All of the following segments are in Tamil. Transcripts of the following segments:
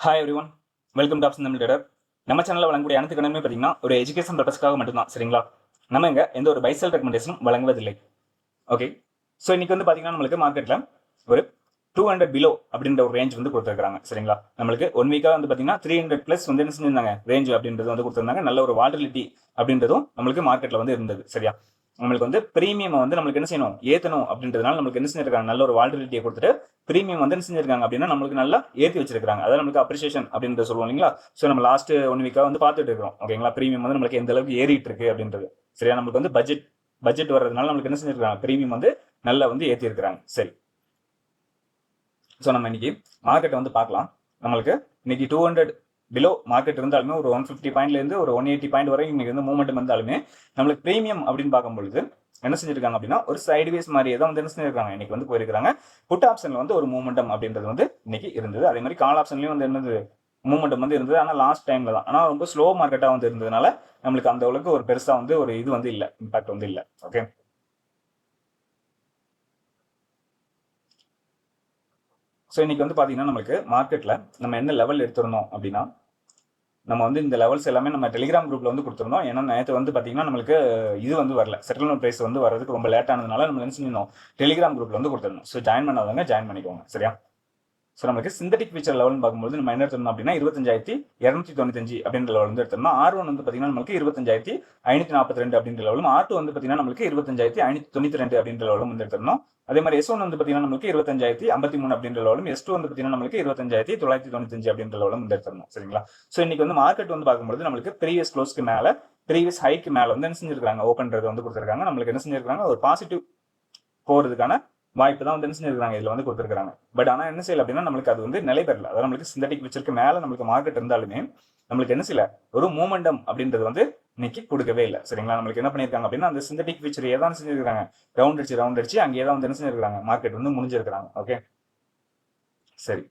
Hi everyone welcome to option Tamil trader நம்ம சேனலில் வழங்கக்கூடிய அனைத்து கணமே பார்த்தீங்கன்னா ஒரு எஜுகேஷன் பர்பஸ்க்காக மட்டும்தான் சரிங்களா? நம்ம இங்கே எந்த ஒரு பைசல் ரெக்கமெண்டேஷனும் வழங்குவதில்லை. ஓகே ஸோ இன்னைக்கு வந்து பார்த்தீங்கன்னா நம்மளுக்கு மார்க்கெட்டில் ஒரு டூ ஹண்ட்ரட் பிலோ அப்படின்ற ஒரு ரேஞ்ச் வந்து கொடுத்துருக்காங்க சரிங்களா? நம்மளுக்கு ஒன் வீக்காக வந்து பார்த்தீங்கன்னா த்ரீ ஹண்ட்ரட் ப்ளஸ் வந்து என்ன செஞ்சிருந்தாங்க? ரேஞ்ச் அப்படின்றது வந்து கொடுத்துருந்தாங்க. நல்ல ஒரு வால்டிலிட்டி அப்படின்றதும் நம்மளுக்கு மார்க்கெட்டில் வந்து இருந்தது சரியா? நம்மளுக்கு வந்து ப்ரீமியம் வந்து நம்மளுக்கு என்ன செய்யணும்? ஏற்றணும் அப்படின்றதுனால நம்மளுக்கு என்ன செஞ்சிருக்காங்க? நல்ல ஒரு வால்டிலிட்டியை கொடுத்துட்டு ப்ரீமியம் வந்து என்ன செஞ்சிருக்காங்க அப்படின்னா நம்மளுக்கு நல்லா ஏற்றி வச்சிருக்காங்க அதாவது நம்மளுக்கு அப்ரிசியேஷன் அப்படின்றத சொல்லுவோம் இல்லைங்களா? ஸோ நம்ம லாஸ்ட் ஒன் வீக்காக வந்து பார்த்துட்டு இருக்கிறோம். ஓகேங்களா ப்ரீமியம் வந்து நம்மளுக்கு எந்த அளவுக்கு ஏறிட்டு இருக்கு அப்படின்றது. சரியா? நம்மளுக்கு வந்து பட்ஜெட் பட்ஜெட் வர்றதுனால நம்மளுக்கு என்ன செஞ்சிருக்காங்க? ப்ரீமியம் வந்து நல்லா வந்து ஏற்றி இருக்கிறாங்க சரி. ஸோ நம்ம இன்னைக்கு மார்க்கெட்டை வந்து பார்க்கலாம். நம்மளுக்கு இன்னைக்கு டூ ஹண்ட்ரட் பிலோ மார்க்கெட் இருந்தாலுமே ஒரு ஒன் ஃபிஃப்டி பாயிண்ட்லேருந்து ஒரு ஒன் எயிட்டி பாயிண்ட் வரைக்கும் இன்னைக்கு வந்து மூவ்மெண்ட் வந்தாலுமே நம்மளுக்கு ப்ரீமியம் அப்படின்னு பார்க்கும்பொழுது என்ன செஞ்சிருக்காங்க அப்படின்னா ஒரு சைடுவேஸ் மாதிரியே தான் வந்து என்ன செஞ்சிருக்காங்க. இன்னைக்கு வந்து போயிருக்காங்க புட் ஆப்ஷன்ல வந்து ஒரு மூமெண்டம் அப்படின்றது வந்து இன்னைக்கு இருந்தது. அதே மாதிரி கால் ஆப்ஷன்லயும் வந்து என்னது மூமெண்டம் வந்து இருந்தது. ஆனால் லாஸ்ட் டைம்ல தான். ஆனால் ரொம்ப ஸ்லோ மார்க்கெட்டாக வந்து இருந்ததுனால நம்மளுக்கு அந்த அளவுக்கு ஒரு பெருசாக வந்து ஒரு இது வந்து இல்லை. இம்பாக்ட் வந்து இல்லை. ஓகே ஸோ இன்னைக்கு வந்து பார்த்தீங்கன்னா நம்மளுக்கு மார்க்கெட்டில் நம்ம என்ன லெவல் எடுத்துருந்தோம் அப்படின்னா நம்ம வந்து இந்த லெவல்ஸ் எல்லாமே நம்ம டெலிகிராம் குரூப்ல வந்து கொடுத்துருந்தோம். ஏன்னா நேற்று வந்து பார்த்தீங்கன்னா நம்மளுக்கு இது வந்து வரல. செட்டில்மெண்ட் ப்ரைஸ் வந்து வரதுக்கு ரொம்ப லேட் ஆனதுனால நம்ம என்ன செஞ்சிருந்தோம்? டெலிகிராம் குரூப்ல வந்து கொடுத்துருந்தோம். ஸோ ஜாயின் பண்ணாதவங்க ஜாயின் பண்ணிக்கோங்க. சரியா? ஸோ நமக்கு சிந்தட்டிக் ஃபீச்சர் லெவல்னு பார்க்கும்போது நம்ம என்ன எடுத்தோம் அப்படின்னா இருபத்தஞ்சாயிரத்தி இரநூத்தி தொண்ணூத்தஞ்சு அப்படின்ற லெவல் வந்து எடுத்தோம்னா ஆர் ஒன் வந்து பார்த்தீங்கன்னா நமக்கு இருபத்தஞ்சாயிரத்தி ஐநூற்றி நாற்பத்தி ரெண்டு அப்படின்ற லெவலும் ஆர் டூ வந்து பார்த்தீங்கன்னா நமக்கு இருபத்தஞ்சாயிரத்தி ஐநூற்றி தொண்ணூத்தி ரெண்டு அப்படின்ற லெவலும் வந்து எடுத்தோம் அதே மாதிரி எஸ் ஒன் வந்து பார்த்தீங்கன்னா நமக்கு இருபத்தஞ்சாயிரத்தி ஐம்பத்தி மூணு அப்படின்ற லெவலும் எஸ் டூ வந்து பார்த்தீங்கன்னா நமக்கு இருபத்தஞ்சாயிரத்தி தொள்ளாயிரத்தி தொண்ணூத்தஞ்சு அப்படின்ற லெவலும் வந்து எடுத்தோம் சரிங்களா? ஸோ இன்னைக்கு வந்து மார்க்கெட் வந்து பார்க்கும்போது நம்மளுக்கு ப்ரீவியஸ் க்ளோஸ்க்கு மேலே ப்ரீவியஸ் ஹைக்கு மேலே வந்து என்ன செஞ்சிருக்காங்க ஓப்பன்றது வந்து கொடுத்துருக்காங்க. நம்மளுக்கு என்ன செஞ்சிருக்காங்க ஒரு பாசிட்டிவ் போகிறதுக்கான வாய்ப்பு தான் வந்து என்ன செஞ்சிருக்காங்க இதில் வந்து கொடுத்துருக்காங்க பட் ஆனால் என்ன செய்யல அப்படின்னா நம்மளுக்கு அது வந்து நிலை பெறல. அதாவது நம்மளுக்கு சிந்தட்டிக் வச்சிருக்க மேலே நம்மளுக்கு மார்க்கெட் இருந்தாலுமே நம்மளுக்கு என்ன செய்யல? ஒரு மூமெண்டம் அப்படின்றது வந்து இன்னைக்கு கொடுக்கவே இல்லை. சரிங்களா? நம்மளுக்கு என்ன பண்ணியிருக்காங்க அப்படின்னா அந்த சிந்தட்டிக் ஃபீச்சர் ஏதாவது செஞ்சிருக்காங்க ரவுண்ட் அடிச்சு ரவுண்ட் அடிச்சு அங்கேயே தான் வந்து என்ன செஞ்சிருக்காங்க மார்க்கெட் வந்து முடிஞ்சிருக்காங்க ஓகே சரி.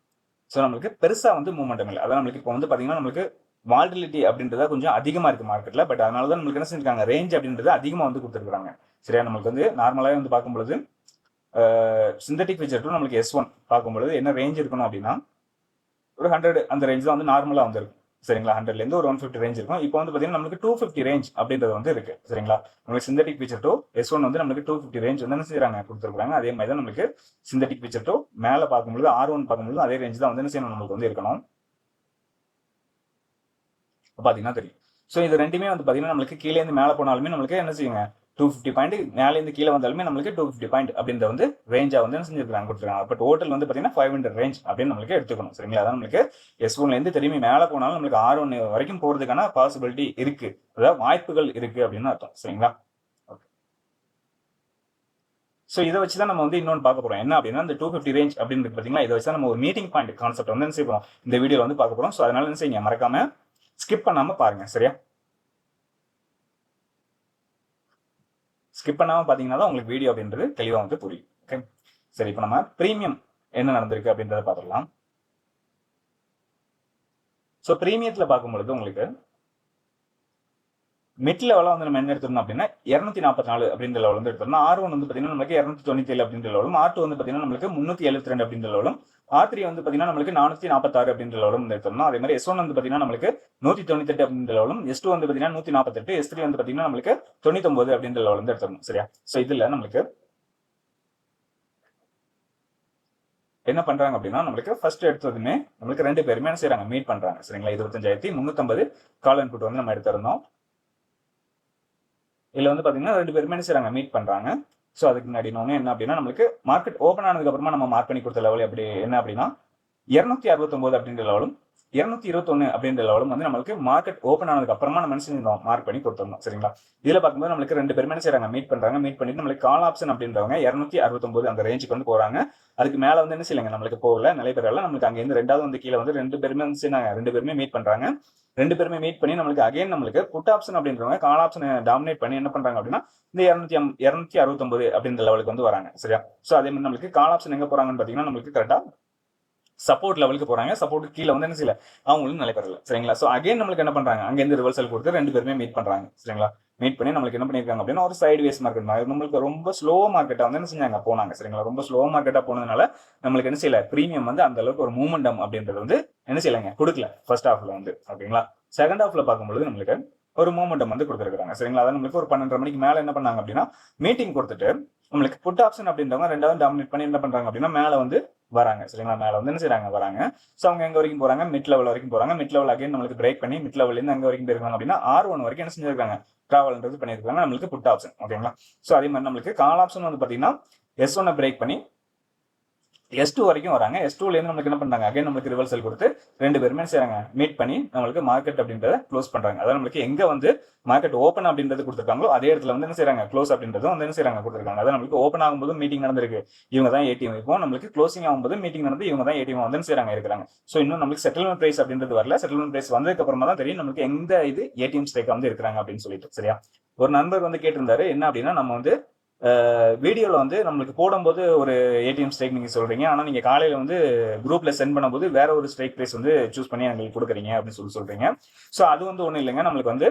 ஸோ நம்மளுக்கு பெருசா வந்து மூமெண்டம் இல்லை. அதான் நம்மளுக்கு இப்போ வந்து பார்த்தீங்கன்னா நம்மளுக்கு வால்டிலிட்டி அப்படின்றத கொஞ்சம் அதிகமாக இருக்கு மார்க்கெட்டில் பட் அதனால தான் நம்மளுக்கு என்ன செஞ்சிருக்காங்க? ரேஞ்ச் அப்படின்றது அதிகமாக வந்து கொடுத்துருக்காங்க சரியா? நம்மளுக்கு வந்து நார்மலாகவே வந்து பார்க்கும்பொழுது சிந்தட்டிக் ஃபீச்சர் டூ நம்மளுக்கு எஸ் ஒன் பார்க்கும்பொழுது என்ன ரேஞ்ச் இருக்கணும் அப்படின்னா ஒரு ஹண்ட்ரட் அந்த ரேஞ்ச் தான் வந்து நார்மலாக வந்துருக்கும். சரிங்களா? ஹண்ட்ரட்லேருந்து ஒரு ஒன் ஃபிஃப்டி ரேஞ்ச் இருக்கும். இப்போ வந்து பார்த்தீங்கன்னா நம்மளுக்கு டூ ஃபிஃப்டி ரேஞ்ச் அப்படின்றது வந்து இருக்கு. சரிங்களா? நம்மளுக்கு synthetic future to S one வந்து நம்மளுக்கு டூ ஃபிஃப்டி ரேஞ்ச் வந்து என்ன செய்யறாங்க கொடுத்துருக்காங்க அதே மாதிரி தான் நம்மளுக்கு சிந்தட்டிக் ஃபீச்சர் டூ மேலே பார்க்கும்போது ஆர் ஒன் பார்க்கும்போது அதே ரேஞ்ச் தான் வந்து என்ன செய்யணும்? நம்மளுக்கு வந்து இருக்கணும். பார்த்தீங்கன்னா தெரியும். ஸோ இது ரெண்டுமே வந்து பார்த்தீங்கன்னா நம்மளுக்கு கீழே இருந்து மேலே போனாலுமே நம்மளுக்கு என்ன செய்யுங்க? டூ ஃபிஃப்டி பாயிண்ட் மேலேருந்து கீழே வந்தாலுமே நம்மளுக்கு டூ ஃபிஃப்டி பாயிண்ட் அப்படின்ற வந்து ரேஞ்சாக வந்து என்ன செஞ்சிருக்காங்க கொடுத்துருக்காங்க. பட் ஹோட்டல் வந்து பார்த்தீங்கன்னா ஃபைவ் ஹண்ட்ரட் ரேஞ்ச் அப்படின்னு நம்மளுக்கு எடுத்துக்கணும். சரிங்களா? அதான் நம்மளுக்கு எஸ் ஒன்லேருந்து திரும்பி மேலே போனாலும் நம்மளுக்கு ஆர் ஒன் வரைக்கும் போகிறதுக்கான பாசிபிலிட்டி இருக்குது அதாவது வாய்ப்புகள் இருக்குது அப்படின்னு அர்த்தம். சரிங்களா? ஸோ இதை வச்சு தான் நம்ம வந்து இன்னொன்று பார்க்க போகிறோம் என்ன அப்படின்னா இந்த டூ ஃபிஃப்டி ரேஞ்ச் அப்படின்னு பார்த்தீங்கன்னா இதை வச்சு நம்ம ஒரு மீட்டிங் பாயிண்ட் கான்செப்ட் வந்து என்ன செய்ய இந்த வீடியோவில் வந்து பார்க்க போகிறோம் ஸோ அதனால என்ன செய்யுங்க? மறக்காம ஸ்கிப் பண்ணாமல் பாருங்கள் சரியா? ஸ்கிப் பண்ணாமல் பார்த்தீங்கன்னா தான் உங்களுக்கு வீடியோ அப்படின்றது தெளிவாக வந்து புரியும். ஓகே சரி இப்போ நம்ம ப்ரீமியம் என்ன நடந்திருக்கு அப்படின்றத பார்த்துடலாம். ஸோ ப்ரீமியத்தில் பார்க்கும்பொழுது உங்களுக்கு மிட் லெவலாக வந்து நம்ம என்ன எடுத்துருந்தோம் அப்படின்னா இரநூத்தி நாற்பத்தி நாலு அப்படின்ற லெவல் வந்து எடுத்துருந்தோம். ஆர் ஒன் வந்து பார்த்தீங்கன்னா நம்மளுக்கு இரநூத்தி தொண்ணூத்தி ஏழு அப்படின்ற லெவலும் ஆர் டூ வந்து பார்த்தீங்கன்னா நம்மளுக்கு முந்நூற்றி எழுபத்தி ரெண்டு அப்படின்ற லெவலும் ஆர் த்ரீ வந்து பார்த்தீங்கன்னா நம்மளுக்கு நானூற்றி நாற்பத்தாறு அப்படின்ற லெவலும் வந்து எடுத்துருந்தோம். அதே மாதிரி எஸ் ஒன் வந்து பார்த்தீங்கன்னா நம்மளுக்கு நூற்றி தொண்ணூத்தெட்டு அப்படின்ற லெவலும் எஸ் டூ வந்து பார்த்தீங்கன்னா நூற்றி நாற்பத்தெட்டு எஸ் த்ரீ வந்து பார்த்தீங்கன்னா நம்மளுக்கு தொண்ணூத்தொம்பது அப்படின்ற லெவல் வந்து எடுத்துருந்தோம். சரியா? ஸோ இதில் நம்மளுக்கு என்ன பண்றாங்க அப்படின்னா நம்மளுக்கு ஃபர்ஸ்ட் எடுத்ததுமே நம்மளுக்கு ரெண்டு பேருமே என்ன செய்யறாங்க மீட் பண்றாங்க. சரிங்களா? இருபத்தஞ்சாயிரத்தி முன்னூத்தம்பது கால் இன்புட் வந்து நம்ம எடுத்திருந்தோம். இதுல வந்து பார்த்தீங்கன்னா ரெண்டு பேருமே என்ன மீட் பண்றாங்க. ஸோ அதுக்கு முன்னாடி இன்னொன்று என்ன அப்படின்னா நம்மளுக்கு மார்க்கெட் ஓப்பன் ஆனதுக்கு அப்புறமா நம்ம மார்க் பண்ணி கொடுத்த லெவல் எப்படி என்ன அப்படின்னா இரநூத்தி அறுபத்தொம்போது அப்படின்ற லெவலும் இரநூத்தி இருபத்தொன்னு அப்படின்ற லெவலும் வந்து நம்மளுக்கு மார்க்கெட் ஓப்பன் ஆனதுக்கு அப்புறமா நம்ம என்ன செஞ்சிருந்தோம்? மார்க் பண்ணி கொடுத்துருந்தோம். சரிங்களா? இதில் பார்க்கும்போது நம்மளுக்கு ரெண்டு பேருமே என்ன செய்யறாங்க மீட் பண்றாங்க. மீட் பண்ணிட்டு நம்மளுக்கு கால் ஆப்ஷன் அப்படின்றவங்க இரநூத்தி அறுபத்தொம்போது அந்த ரேஞ்சுக்கு வந்து போறாங்க. அதுக்கு மேலே வந்து என்ன செய்யலைங்க? நம்மளுக்கு போகல. நிலை பெறல நம்மளுக்கு அங்கேருந்து ரெண்டாவது வந்து கீழே வந்து ரெண்டு பேருமே வந்து செய்யறாங்க ரெண்டு பேருமே மீட் பண்றாங்க. ரெண்டு பேருமே மீட் பண்ணி நம்மளுக்கு அகைன் நம்மளுக்கு புட் ஆப்ஷன் அப்படின்றவங்க கால் ஆப்ஷனை டாமினேட் பண்ணி என்ன பண்றாங்க அப்படின்னா இந்த இரநூத்தி இரநூத்தி அறுபத்தொன்பது அப்படின்ற லெவலுக்கு வந்து வராங்க சரியா? ஸோ அதே மாதிரி நம்மளுக்கு கால் ஆப்ஷன் எங்க போறாங்கன்னு பாத்தீங்கன்னா நம்மளுக்கு கரெக்டா சப்போர்ட் லெவலுக்கு போறாங்க. சப்போர்ட் கீழே வந்து என்ன செய்யல அவங்களும் நிலை சரிங்களா? ஸோ அகைன் நம்மளுக்கு என்ன பண்றாங்க அங்கேருந்து ரிவர்சல் கொடுத்து ரெண்டு பேருமே மீட் பண்றாங்க சரிங்களா? மீட் பண்ணி நம்மளுக்கு என்ன பண்ணிருக்காங்க அப்படின்னா ஒரு சைடு வேஸ் மார்க்கெட் மாதிரி நம்மளுக்கு ரொம்ப ஸ்லோ மார்க்கெட்டா வந்து என்ன செஞ்சாங்க போனாங்க சரிங்களா? ரொம்ப ஸ்லோ மார்க்கெட்டா போனதுனால நம்மளுக்கு என்ன செய்யல ப்ரீமியம் வந்து அந்த அளவுக்கு ஒரு மூமெண்டம் அப்படின்றது வந்து என்ன செய்யலைங்க? கொடுக்கல. ஃபர்ஸ்ட் ஹாஃப்ல வந்து. ஓகேங்களா? செகண்ட் ஹாஃப்ல பார்க்கும்பொழுது நம்மளுக்கு ஒரு மூமெண்டம் வந்து கொடுத்துருக்காங்க சரிங்களா? அதான் நம்மளுக்கு ஒரு பன்னெண்டரை மணிக்கு மேலே என்ன பண்ணாங்க அப்படின்னா மீட்டிங் கொடுத்துட்டு நம்மளுக்கு புட் ஆப்ஷன் அப்படின்றவங்க ரெண்டாவது டாமினேட் பண்ணி என்ன பண்றாங்க அப்படின்னா மேலே வந்து வராங்க. சரிங்களா? மேலே வந்து என்ன செய்யறாங்க வராங்க. ஸோ அவங்க எங்க வரைக்கும் போறாங்க? மிட் லெவல் வரைக்கும் போறாங்க. மிட் லெவல் அகைன் நம்மளுக்கு பிரேக் பண்ணி மிட் லெவல்ல இருந்து வரைக்கும் போயிருக்காங்க அப்படின்னா ஆர் ஒன் வரைக்கும் என்ன செஞ்சிருக்காங்க? டிராவல்ன்றது பண்ணியிருக்காங்க. நம்மளுக்கு புட் ஆப்ஷன் ஓகேங்களா? ஸோ அதே மாதிரி நம்மளுக்கு கால் ஆப்ஷன் வந்து பாத்தீங்கன்னா எஸ் ஒன்னை பிரேக் பண்ணி எஸ் டூ வரைக்கும் வராங்க. எஸ் டூலேருந்து நம்மளுக்கு என்ன பண்ணுறாங்க அகைன் நம்மளுக்கு ரிவர்சல் கொடுத்து ரெண்டு பேருமே செய்கிறாங்க மீட் பண்ணி நம்மளுக்கு மார்க்கெட் அப்படின்றத க்ளோஸ் பண்ணுறாங்க அதாவது நம்மளுக்கு எங்கே வந்து மார்க்கெட் ஓப்பன் அப்படின்றது கொடுத்துருக்காங்களோ அதே இடத்துல வந்து என்ன செய்கிறாங்க க்ளோஸ் அப்படின்றதும் வந்து என்ன செய்கிறாங்க கொடுத்துருக்காங்க. அதாவது நம்மளுக்கு ஓப்பன் ஆகும்போது மீட்டிங் நடந்திருக்கு. இவங்க தான் ஏடிஎம் இப்போ நம்மளுக்கு க்ளோசிங் ஆகும்போது மீட்டிங் நடந்து இவங்க தான் ஏடிஎம் வந்து என்ன இருக்கிறாங்க. ஸோ இன்னும் நம்மளுக்கு செட்டில்மெண்ட் ப்ரைஸ் அப்படின்றது வரல. செட்டில்மெண்ட் ப்ரைஸ் வந்ததுக்கு அப்புறமா தான் தெரியும் நம்மளுக்கு எந்த இது ஏடிஎம் ஸ்டேக் வந்து இருக்கிறாங்க அப்படின்னு சொல்லிட்டு. சரியா? ஒரு நண்பர் வந்து கேட்டிருந்தாரு என்ன அப்படின்னா நம்ம வந்து வீடியோவில் வந்து நம்மளுக்கு போடும்போது ஒரு ஏடிஎம் ஸ்ட்ரைக் நீங்கள் சொல்கிறீங்க ஆனால் நீங்கள் காலையில் வந்து குரூப்பில் சென்ட் பண்ணும்போது வேற ஒரு ஸ்ட்ரைக் ப்ரைஸ் வந்து சூஸ் பண்ணி எங்களுக்கு கொடுக்குறீங்க அப்படின்னு சொல்லி சொல்கிறீங்க ஸோ அது வந்து ஒன்றும் இல்லைங்க. நம்மளுக்கு வந்து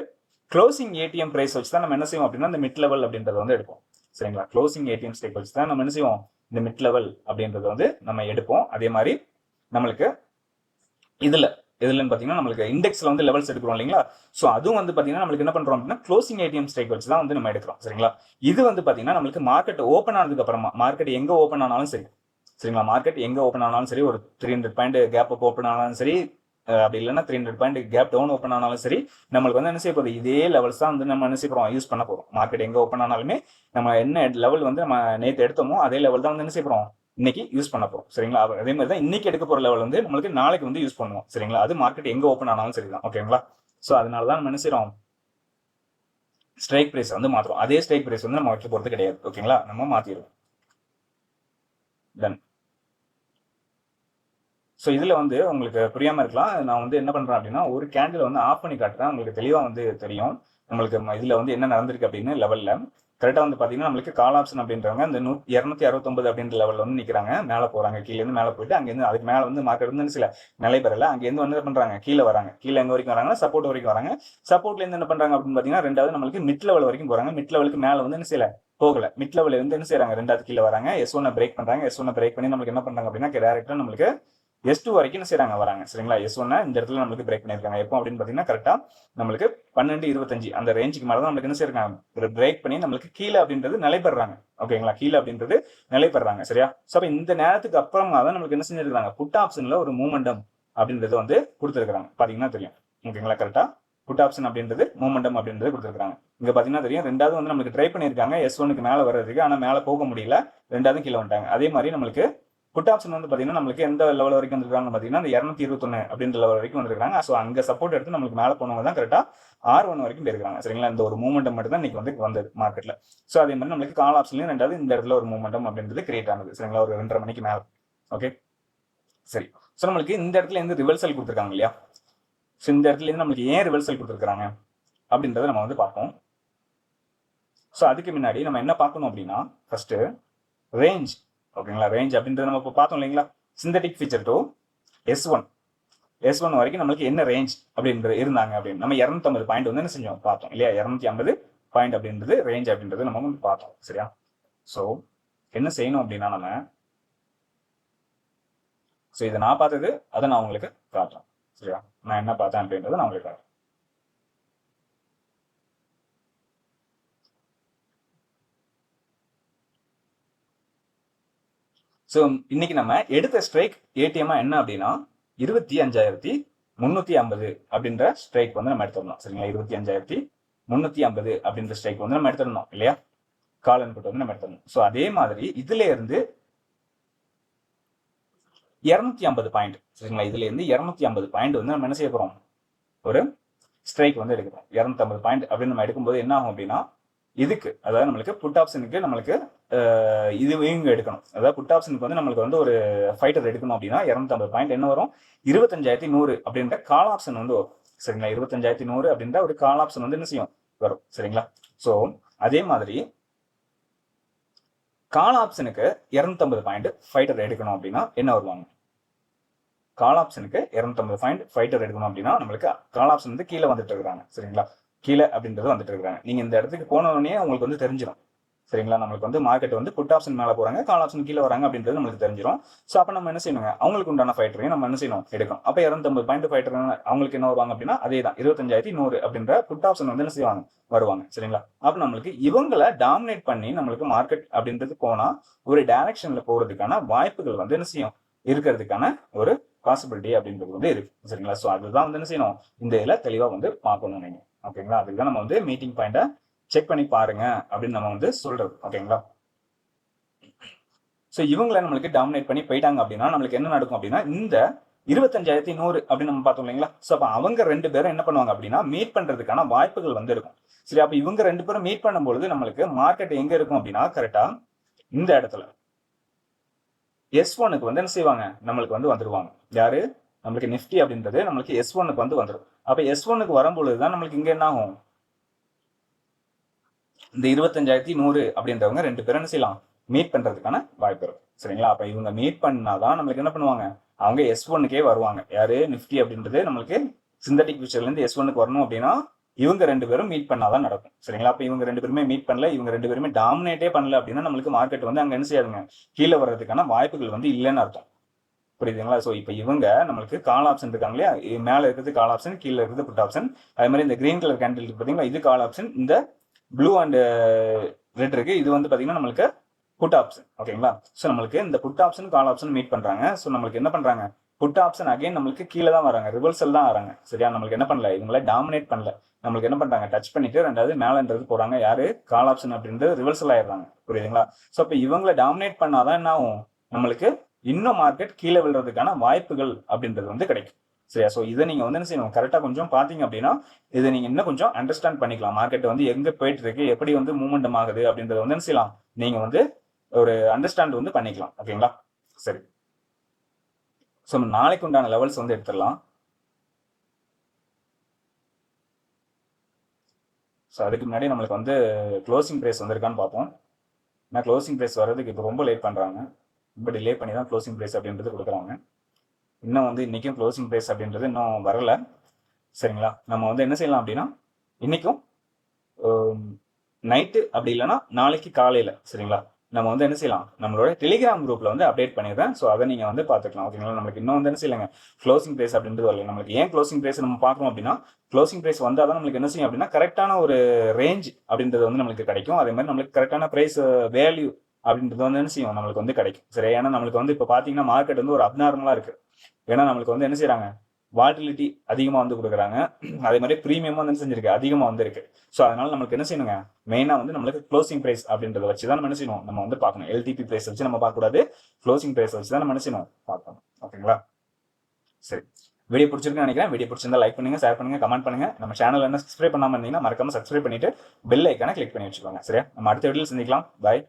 க்ளோசிங் ஏடிஎம் ப்ரைஸ் வச்சு தான் நம்ம என்ன செய்வோம் அப்படின்னா இந்த மிட் லெவல் அப்படின்றத வந்து எடுப்போம். சரிங்களா? க்ளோசிங் ஏடிஎம் ஸ்ட்ரைக் வச்சு தான் நம்ம என்ன செய்வோம்? இந்த மிட் லெவல் அப்படின்றத வந்து நம்ம எடுப்போம். அதே மாதிரி நம்மளுக்கு இதில் எதுலன்னு பார்த்தீங்கன்னா நம்மளுக்கு இண்டெக்ஸ்ல வந்து லெவல்ஸ் எடுக்கிறோம் இல்லைங்களா? ஸோ அதுவும் வந்து பார்த்தீங்கன்னா நம்மளுக்கு என்ன பண்றோம் அப்படின்னா க்ளோசிங் ஏடிஎம் ஸ்ட்ரைக் வச்சு தான் வந்து நம்ம எடுக்கிறோம் சரிங்களா? இது வந்து பார்த்தீங்கன்னா நம்மளுக்கு மார்க்கெட் ஓப்பன் ஆனதுக்கு அப்புறமா மார்க்கெட் எங்க ஓப்பன் ஆனாலும் சரி சரிங்களா? மார்க்கெட் எங்க ஓப்பன் ஆனாலும் சரி ஒரு three hundred point gap up open ஆனாலும் சரி அப்படி இல்லைன்னா three hundred point gap down open ஆனாலும் சரி நம்மளுக்கு வந்து என்ன செய்ய போகுது? இதே லெவல்ஸ் தான் வந்து நம்ம என்ன செய்ய யூஸ் பண்ண போறோம். மார்க்கெட் எங்க ஓப்பன் ஆனாலுமே நம்ம என்ன லெவல் வந்து நம்ம நேற்று எடுத்தோமோ அதே லெவல் தான் வந்து என்ன செய்ய இன்னைக்கு யூஸ் பண்ண போறோம். சரிங்களா? அதே மாதிரி தான் இன்னைக்கு எடுக்க போற லெவல் வந்து நம்மளுக்கு நாளைக்கு வந்து யூஸ் பண்ணுவோம். சரிங்களா? அது மார்க்கெட் எங்க ஓப்பன் ஆனாலும் சரிதான். ஓகேங்களா? ஸோ அதனால தான் நம்ம என்ன ஸ்ட்ரைக் பிரைஸ் வந்து மாத்துறோம். அதே ஸ்ட்ரைக் பிரைஸ் வந்து நம்ம வைக்க போறது கிடையாது. ஓகேங்களா? நம்ம மாத்திடுவோம் டன் ஸோ இதுல வந்து உங்களுக்கு புரியாம இருக்கலாம். நான் வந்து என்ன பண்றேன் அப்படின்னா ஒரு கேண்டில் வந்து ஆஃப் பண்ணி காட்டுறேன். உங்களுக்கு தெளிவா வந்து தெரியும். நம்மளுக்கு இதில் இதுல வந்து என்ன நடந்திருக்கு அப்படின்னு லெவல்ல கரெக்டாக வந்து பார்த்தீங்கன்னா நம்மளுக்கு கால் ஆப்ஷன் அப்படின்றவங்க இந்த நூ இரநூத்தி அறுபத்தொம்பது அப்படின்ற லெவலில் வந்து நிற்கிறாங்க மேலே போகிறாங்க கீழேருந்து மேலே போயிட்டு அங்கேருந்து அதுக்கு மேலே வந்து மார்க்கெட் வந்து சில நிலை பெறல. அங்கேருந்து வந்து என்ன பண்ணுறாங்க கீழே வராங்க. கீழே எங்கே வரைக்கும் வராங்கன்னா சப்போர்ட் வரைக்கும் வராங்க. சப்போர்ட்லேருந்து என்ன பண்ணுறாங்க அப்படின்னு பார்த்தீங்கன்னா ரெண்டாவது நம்மளுக்கு மிட் லெவல் வரைக்கும் போகிறாங்க மிட் லெவலுக்கு மேலே வந்து என்ன செய்யல? போகல. மிட் லெவலில் வந்து என்ன செய்யறாங்க ரெண்டாவது கீழே வராங்க. எஸ் ஒன்னை பிரேக் பண்ணுறாங்க எஸ் ஒன்னை பிரேக் பண்ணி நம்மளுக்கு என்ன பண்ணுறாங்க அப்படின்னா டேரக்டாக நம்மளுக்கு எஸ் டூ வரைக்கும் என்ன செய்றாங்க வராங்க. சரிங்களா? எஸ் ஒன்னை இந்த இடத்துல நம்மளுக்கு பிரேக் பண்ணியிருக்காங்க. எப்போ அப்படின்னு பார்த்தீங்கன்னா கரெக்டாக நம்மளுக்கு பன்னெண்டு இருபத்தஞ்சு அந்த ரேஞ்சுக்கு மேலே தான் நம்மளுக்கு என்ன செய்யறாங்க பிரேக் பண்ணி நம்மளுக்கு கீழே அப்படின்றது நிலைப்படுறாங்க ஓகேங்களா கீழே அப்படின்றது நிலை சரியா? ஸோ அப்போ இந்த நேரத்துக்கு அப்புறமா தான் நம்மளுக்கு என்ன செஞ்சிருக்காங்க? புட் ஆப்ஷனில் ஒரு மூமெண்டம் அப்படின்றது வந்து கொடுத்துருக்காங்க பார்த்தீங்கன்னா தெரியும். ஓகேங்களா கரெக்டாக புட் ஆப்ஷன் அப்படின்றது மூமெண்டம் அப்படின்றது கொடுத்துருக்காங்க இங்க பாத்தீங்கன்னா தெரியும். ரெண்டாவது வந்து நம்மளுக்கு ட்ரை பண்ணியிருக்காங்க. எஸ் ஒனுக்கு மேல வர்றதுக்கு ஆனா மேல போக முடியல. ரெண்டாவது கீழே வந்துட்டாங்க. அதே மாதிரி நம்மளுக்கு புட் ஆப்ஷன் வந்து பாத்தீங்கன்னா நம்மளுக்கு எந்த லெவல் வரைக்கும் வந்திருக்காங்க பாத்தீங்கன்னா அந்த இரநூத்தி இருபத்தொன்னு அப்படின்ற லெவல் வரைக்கும் வந்திருக்காங்க. ஸோ அங்கே சப்போர்ட் எடுத்து நம்மளுக்கு மேலே போனவங்க தான் கரெக்டாக ஆர் ஒன் வரைக்கும் போயிருக்காங்க. சரிங்களா? இந்த ஒரு மூமெண்டம் மட்டும் தான் இன்னைக்கு வந்து வந்தது மார்க்கெட்ல ஸோ அதே மாதிரி நம்மளுக்கு கால் ஆப்ஷன்லயும் ரெண்டாவது இந்த இடத்துல ஒரு மூமெண்டம் அப்படின்றது கிரியேட் ஆனது. சரிங்களா? ஒரு ரெண்டரை மணிக்கு மேலே. ஓகே சரி. ஸோ நம்மளுக்கு இந்த இடத்துல இருந்து ரிவர்சல் கொடுத்துருக்காங்க இல்லையா? ஸோ இந்த இடத்துல இருந்து நம்மளுக்கு ஏன் ரிவர்சல் கொடுத்துருக்காங்க அப்படின்றத நம்ம வந்து பார்ப்போம். ஸோ அதுக்கு முன்னாடி நம்ம என்ன பார்க்கணும் அப்படின்னா ஃபர்ஸ்ட் ரேஞ்ச் ஓகேங்களா? ரேஞ்ச் அப்படின்றது நம்ம இப்போ பார்த்தோம் இல்லைங்களா? Synthetic future to S one S one வரைக்கும் நம்மளுக்கு என்ன ரேஞ்ச் அப்படின்றது இருந்தாங்க அப்படின்னு. நம்ம இரநூத்தம்பது பாயிண்ட் வந்து என்ன செஞ்சோம்? பார்த்தோம் இல்லையா? இரநூத்தி ஐம்பது பாயிண்ட் அப்படின்றது ரேஞ்ச் அப்படின்றது நம்ம வந்து பார்த்தோம். சரியா? ஸோ என்ன செய்யணும் அப்படின்னா நம்ம ஸோ இதை நான் பார்த்தது அதை நான் உங்களுக்கு காட்டுறேன். சரியா? நான் என்ன பார்த்தேன் அப்படின்றத நான் உங்களுக்கு காட்டுறேன். ஸோ இன்னைக்கு நம்ம எடுத்த ஸ்ட்ரைக் ஏடிஎம்மா என்ன அப்படின்னா இருபத்தி அஞ்சாயிரத்தி முந்நூற்றி ஐம்பது அப்படின்ற ஸ்ட்ரைக் வந்து நம்ம எடுத்துடணும் சரிங்களா? இருபத்தி அஞ்சாயிரத்தி முந்நூற்றி ஐம்பது அப்படின்ற ஸ்ட்ரைக் வந்து நம்ம எடுத்துடணும் இல்லையா? கால் இன்புட் வந்து நம்ம எடுத்துடணும் ஸோ அதே மாதிரி இதுல இருந்து இரநூத்தி ஐம்பது பாயிண்ட் சரிங்களா? இதுல இருந்து இரநூத்தி ஐம்பது பாயிண்ட் வந்து நம்ம என்ன செய்ய போறோம்? ஒரு ஸ்ட்ரைக் வந்து எடுக்கிறோம் இரநூத்தி ஐம்பது பாயிண்ட் அப்படின்னு நம்ம எடுக்கும்போது என்ன ஆகும் அப்படின்னா இதுக்கு அதாவது நம்மளுக்கு புட் ஆப்ஷனுக்கு நம்மளுக்கு இது இவங்க எடுக்கணும். அதாவது புட் ஆப்ஷனுக்கு வந்து நம்மளுக்கு வந்து ஒரு ஃபைட்டர் எடுக்கணும் அப்படின்னா இரநூத்தம்பது பாயிண்ட் என்ன வரும்? இருபத்தஞ்சாயிரத்தி நூறு அப்படின்ற கால் ஆப்ஷன் வந்து வரும். சரிங்களா? இருபத்தஞ்சாயிரத்தி நூறு அப்படின்ற ஒரு கால் ஆப்ஷன் வந்து என்ன செய்யும்? வரும். சரிங்களா? ஸோ அதே மாதிரி கால் ஆப்ஷனுக்கு இரநூத்தம்பது பாயிண்ட் ஃபைட்டர் எடுக்கணும் அப்படின்னா என்ன வருவாங்க கால் ஆப்ஷனுக்கு இரநூத்தம்பது பாயிண்ட் ஃபைட்டர் எடுக்கணும் அப்படின்னா நம்மளுக்கு கால் ஆப்ஷன் வந்து கீழே வந்துட்டு இருக்கிறாங்க. சரிங்களா? கீழே அப்படின்றது வந்துட்டு இருக்காங்க நீங்க இந்த இடத்துக்கு போன உடனே உங்களுக்கு வந்து தெரிஞ்சிடும் சரிங்களா? நம்மளுக்கு வந்து மார்க்கெட் வந்து புட் ஆப்ஷன் மேலே போறாங்க கால் ஆப்ஷன் கீழே வராங்க அப்படின்றது நம்மளுக்கு தெரிஞ்சிடும் ஸோ அப்போ நம்ம என்ன செய்யணுங்க? அவங்களுக்கு உண்டான ஃபைட்டரையும் நம்ம என்ன செய்யணும்? எடுக்கும் அப்போ இரநூத்தம்பது பாயிண்ட் ஃபைட்டர் அவங்களுக்கு என்ன வருவாங்க அப்படின்னா அதே தான் இருபத்தஞ்சாயிரத்தி நூறு அப்படின்ற புட் ஆப்ஷன் வந்து என்ன செய்வாங்க? வருவாங்க. சரிங்களா? அப்போ நம்மளுக்கு இவங்களை டாமினேட் பண்ணி நம்மளுக்கு மார்க்கெட் அப்படின்றது போனால் ஒரு டைரக்ஷனில் போகிறதுக்கான வாய்ப்புகள் வந்து என்ன செய்யும்? இருக்கிறதுக்கான ஒரு பாசிபிலிட்டி அப்படின்றது வந்து இருக்கு. சரிங்களா? ஸோ அதுதான் வந்து என்ன செய்யணும்? இந்த இதில் தெளிவாக வந்து பார்க்கணும் நீங்கள் ஓகேங்களா? அதுக்கு தான் நம்ம வந்து மீட்டிங் பாயிண்ட்டை செக் பண்ணி பாருங்க அப்படின்னு நம்ம வந்து சொல்றது. ஓகேங்களா? ஸோ இவங்களை நம்மளுக்கு டாமினேட் பண்ணி போயிட்டாங்க அப்படின்னா நம்மளுக்கு என்ன நடக்கும் அப்படின்னா இந்த இருபத்தஞ்சாயிரத்தி நூறு அப்படின்னு நம்ம பார்த்தோம் இல்லைங்களா? ஸோ அப்போ அவங்க ரெண்டு பேரும் என்ன பண்ணுவாங்க அப்படின்னா மீட் பண்றதுக்கான வாய்ப்புகள் வந்து இருக்கும். சரி அப்போ இவங்க ரெண்டு பேரும் மீட் பண்ணும்பொழுது நம்மளுக்கு மார்க்கெட் எங்கே இருக்கும் அப்படின்னா கரெக்டாக இந்த இடத்துல. எஸ் ஒனுக்கு வந்து என்ன செய்வாங்க? நம்மளுக்கு வந்து வந்துடுவாங்க யாரு? நம்மளுக்கு நிஃப்டி அப்படின்றது நம்மளுக்கு எஸ் ஒனுக்கு வந்து வந்துடும் அப்போ எஸ் ஒனுக்கு வரும்பொழுது தான் நம்மளுக்கு இங்கே என்ன ஆகும்? இந்த இருபத்தஞ்சாயிரத்தி நூறு அப்படின்றவங்க ரெண்டு பேரும் என்ன செய்யலாம்? மீட் பண்ணுறதுக்கான வாய்ப்பு இருக்கும். சரிங்களா? அப்போ இவங்க மீட் பண்ணாதான் நம்மளுக்கு என்ன பண்ணுவாங்க? அவங்க எஸ் ஒன்னுக்கே வருவாங்க. யாரு? நிஃப்டி அப்படின்றது நம்மளுக்கு சிந்தட்டிக் ஃபியூச்சர்லேருந்து எஸ் ஒன்னுக்கு வரணும் அப்படின்னா இவங்க ரெண்டு பேரும் மீட் பண்ணாதான் நடக்கும். சரிங்களா? அப்போ இவங்க ரெண்டு பேருமே மீட் பண்ணல இவங்க ரெண்டு பேருமே டாமினேட்டே பண்ணல அப்படின்னா நம்மளுக்கு மார்க்கெட் வந்து அங்கே என்ன செய்யாதுங்க. கீழே வர்றதுக்கான வாய்ப்புகள் வந்து இல்லைன்னு அர்த்தம். புரியுதுங்களா? ஸோ இப்போ இவங்க நம்மளுக்கு கால் ஆப்ஷன் இருக்காங்க இல்லையா? மேலே இருக்கிறது கால் ஆப்ஷன் கீழே இருக்கிறது புட் ஆப்ஷன் அதே மாதிரி இந்த கிரீன் கலர் கேண்டில் இருக்கு பார்த்தீங்களா இது கால் ஆப்ஷன் இந்த ப்ளூ அண்ட் ரெட் இருக்கு. இது வந்து பார்த்தீங்கன்னா நம்மளுக்கு புட் ஆப்ஷன் ஓகேங்களா? ஸோ நம்மளுக்கு இந்த put option call option meet பண்ணுறாங்க ஸோ நம்மளுக்கு என்ன பண்ணுறாங்க புட் ஆப்ஷன் அகைன் நம்மளுக்கு கீழே தான் வராங்க. ரிவர்சல் தான் வராங்க. சரியா? நம்மளுக்கு என்ன பண்ணல? இவங்கள டாமினேட் பண்ணல. நம்மளுக்கு என்ன பண்றாங்க? டச் பண்ணிட்டு ரெண்டாவது மேலன்றது போறாங்க. யாரு? கால் ஆப்ஷன் அப்படின்றது ரிவர்சல் ஆயிடுறாங்க. புரியுதுங்களா? ஸோ இப்போ இவங்களை டாமினேட் பண்ணாதான் என்ன ஆகும்? நம்மளுக்கு இன்னும் மார்க்கெட் கீழே விழுறதுக்கான வாய்ப்புகள் அப்படின்றது வந்து கிடைக்கும். சரியா? ஸோ இதை நீங்கள் வந்து என்ன செய்யணும்? கரெக்டாக கொஞ்சம் பார்த்தீங்க அப்படின்னா இதை நீங்கள் இன்னும் கொஞ்சம் அண்டர்ஸ்டாண்ட் பண்ணிக்கலாம். மார்க்கெட் வந்து எங்கே போயிட்டு இருக்கு? எப்படி வந்து மூவ்மெண்ட் ஆகுது அப்படின்றத வந்து என்ன செய்யலாம்? நீங்கள் வந்து ஒரு அண்டர்ஸ்டாண்ட் வந்து பண்ணிக்கலாம். ஓகேங்களா சரி. ஸோ நாளைக்கு உண்டான லெவல்ஸ் வந்து எடுத்துடலாம். ஸோ அதுக்கு முன்னாடி நம்மளுக்கு வந்து க்ளோசிங் ப்ரைஸ் வந்திருக்கான்னு பார்ப்போம். ஏன்னா க்ளோசிங் ப்ரைஸ் வர்றதுக்கு இப்போ ரொம்ப லேட் பண்ணுறாங்க ரொம்ப டிலே பண்ணி தான் க்ளோசிங் ப்ரைஸ் அப்படின்றது கொடுக்குறாங்க. இன்னும் வந்து இன்றைக்கும் க்ளோசிங் ப்ரைஸ் அப்படின்றது இன்னும் வரல. சரிங்களா? நம்ம வந்து என்ன செய்யலாம் அப்படின்னா இன்றைக்கும் நைட்டு அப்படி இல்லைன்னா நாளைக்கு காலையில் சரிங்களா? நம்ம வந்து என்ன செய்யலாம்? நம்மளோட டெலிகிராம் குரூப்பில் வந்து அப்டேட் பண்ணிடுறேன். ஸோ அதை நீங்கள் வந்து பார்த்துக்கலாம். ஓகேங்களா நமக்கு இன்னும் வந்து என்ன செய்யலாங்க? க்ளோசிங் ப்ரைஸ் அப்படின்றது வரல. நம்மளுக்கு ஏன் க்ளோசிங் ப்ரைஸ் நம்ம பார்க்குறோம் அப்படின்னா க்ளோசிங் ப்ரைஸ் வந்தால் தான் நம்மளுக்கு என்ன செய்யும் அப்படின்னா கரெக்டான ஒரு ரேஞ்ச் அப்படின்றது வந்து நம்மளுக்கு கிடைக்கும். அதே மாதிரி நம்மளுக்கு கரெக்டான ப்ரைஸ் வேல்யூ அப்படின்றது வந்து என்ன செய்யும்? நம்மளுக்கு வந்து கிடைக்கும். சரி ஏன்னா நம்மளுக்கு வந்து இப்போ பார்த்தீங்கன்னா மார்க்கெட் வந்து ஒரு அப்நார்மலாக இருக்கு. ஏன்னா நம்மளுக்கு வந்து என்ன செய்யறாங்க வாட்டிலிட்டி அதிகமாக வந்து கொடுக்குறாங்க. அதே மாதிரி ப்ரீமியமும் வந்து என்ன செஞ்சிருக்கு? அதிகமாக வந்து இருக்கு ஸோ அதனால நம்மளுக்கு என்ன செய்யணுங்க? மெயினாக வந்து நம்மளுக்கு க்ளோசிங் ப்ரைஸ் அப்படின்றத வச்சு தான் நம்ம என்ன செய்யணும்? நம்ம வந்து பார்க்கணும். எல்டிபி ப்ரைஸ் வச்சு நம்ம பார்க்கக்கூடாது க்ளோசிங் ப்ரைஸ் வச்சு தான் நம்ம என்ன செய்யணும்? பார்க்கணும். ஓகேங்களா? சரி. வீடியோ பிடிச்சிருக்குன்னு நினைக்கிறேன். வீடியோ பிடிச்சிருந்தா லைக் பண்ணுங்க ஷேர் பண்ணுங்க கமெண்ட் பண்ணுங்க. நம்ம சேனல் என்ன சப்ஸ்கிரைப் பண்ணாம இருந்தீங்கன்னா மறக்காம சப்ஸ்கிரைப் பண்ணிட்டு பெல் ஐக்கான கிளிக் பண்ணி வச்சுக்கோங்க. சரியா? நம்ம அடுத்த வீடியோ சந்திக்கலாம். பாய்